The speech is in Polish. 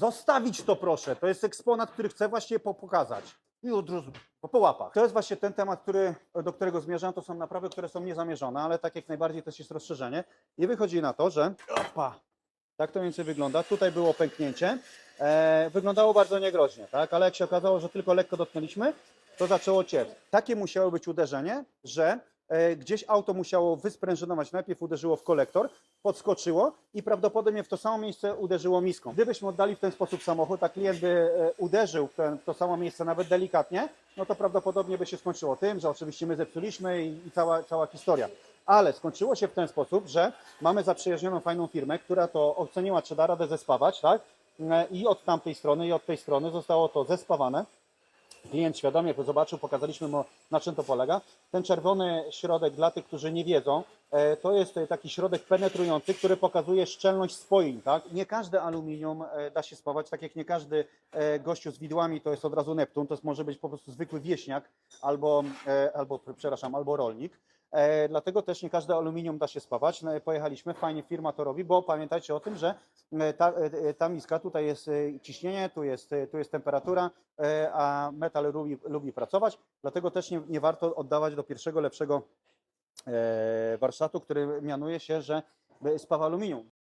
Zostawić to proszę. To jest eksponat, który chcę właśnie po- pokazać. I od razu po, po łapach. To jest właśnie ten temat, który, do którego zmierzam. To są naprawy, które są niezamierzone, ale tak jak najbardziej też jest rozszerzenie. I wychodzi na to, że opa, tak to mniej więcej wygląda. Tutaj było pęknięcie. E, wyglądało bardzo niegroźnie, tak? ale jak się okazało, że tylko lekko dotknęliśmy, to zaczęło ciec. Takie musiało być uderzenie, że gdzieś auto musiało wysprężynować. Najpierw uderzyło w kolektor, podskoczyło i prawdopodobnie w to samo miejsce uderzyło miską. Gdybyśmy oddali w ten sposób samochód, a klient by e, uderzył w, ten, w to samo miejsce nawet delikatnie, no to prawdopodobnie by się skończyło tym, że oczywiście my zepsuliśmy i, i cała, cała historia. Ale skończyło się w ten sposób, że mamy zaprzyjaźnioną fajną firmę, która to oceniła, czy da radę zespawać, tak? E, I od tamtej strony, i od tej strony zostało to zespawane. Klient świadomie zobaczył, pokazaliśmy mu na czym to polega. Ten czerwony środek dla tych, którzy nie wiedzą, e, to jest e, taki środek penetrujący, który pokazuje szczelność spoin. Tak? Nie każde aluminium e, da się spawać, tak jak nie każdy gościu z widłami to jest od razu Neptun, to może być po prostu zwykły wieśniak albo, albo przepraszam, albo rolnik. E, dlatego też nie każde aluminium da się spawać. No, pojechaliśmy, fajnie firma to robi, bo pamiętajcie o tym, że e, ta, e, ta miska, tutaj jest ciśnienie, tu jest, tu jest temperatura, a metal lubi, lubi pracować, dlatego też nie, nie warto oddawać do pierwszego lepszego warsztatu, który mianuje się, że spawa aluminium.